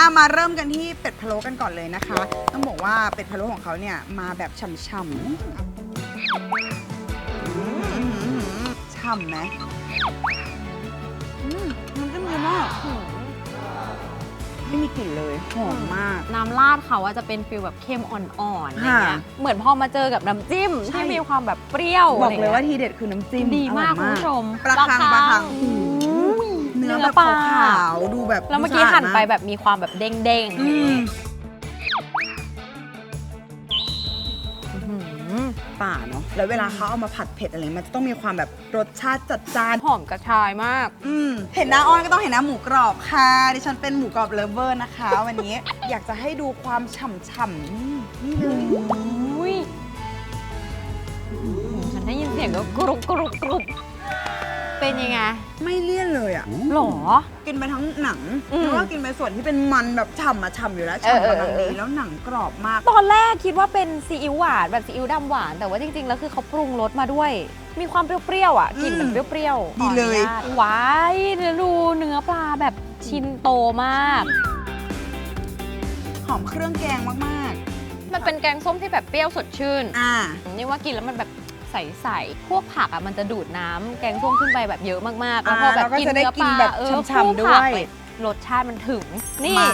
อะมาเริ่มกันที่เป็ดพะโล้กันก่อนเลยนะคะ ต้องบอกว่าเป็ดพะโล้ของเขาเนี่ยมาแบบฉ่ำๆอืมฉ่ำไหมอืมมันก็มีมากไม่มีกลิ่นเลยหอมมาก น้ำราดเขาอะจะเป็นฟิลแบบเค็มอ่อนๆอย่างเงี้ย ค่ะเหมือนพอมาเจอกับน้ำจิ้มใช่ ที่มีความแบบเปรี้ยวบอกเลยว่าะไรทีเด็ดคือน้ำจิ้มงี้ยดีมากอคุณร่อยผู้ชมปลาคังปลาคังอุ้ย เนื้อเนื้แบอบปลาขาวๆดูแบบแล้วเมื่อกี้ดูสะอาดหั่นไปมากแบบมีความแบบเด้งๆอืมอื้อหือป่าเนาะแล้วเวลาเขาเอามาผัดเผ็ดอะไรมันจะต้องมีความแบบรสชาติจัดจ้านหอมกระชายมาก อืมเห็นหน้าอ้อนก็ต้องเห็นหน้าหมูกรอบค่ะดิฉันเป็นหมูกรอบเลฟเวอร์นะคะ วันนี้อยากจะให้ดูความฉ่ำๆนี่นี่เลยอุ้ยฉันได้ยินเสียงก็กรุบกรุบกรุบเป็นยังไง ไม่เลี่ยนเลย อะ หรอ กินไปทั้งหนังอืม แล้วก็กินไปส่วนที่เป็นมันแบบฉ่ำอะฉ่ำอยู่แล้วเออฉ่ำกำลังเออดีเออแล้วหนังกรอบมาก ตอนแรกคิดว่าเป็นซีอิ๊วหวานแบบซีอิ๊วดำหวาน แต่ว่าจริง ๆ แล้วคือเขาปรุงรสมาด้วย มีความเปรี้ยวๆอะกลิ่นเหมือนเปรี้ยวๆดีเลย ขออนุญาตว้ายเดี๋ยวดูเนื้อปลาแบบชิ้นโตมาก หอมเครื่องแกงมากมันเป็นแกงส้มที่แบบเปรี้ยวสดชื่น ๆ อ่า นี่ว่ากินแล้วมันแบบ ใสๆ พวกผักอะมันจะดูดน้ำแกงส้มขึ้นไปแบบเยอะมากๆ แล้วพอแบบอ่าเราก็กินจะได้เนื้อปกินลาแบบเออฉ่ำๆคู่ผักด้วยไปรสชาติมันถึง นี่มา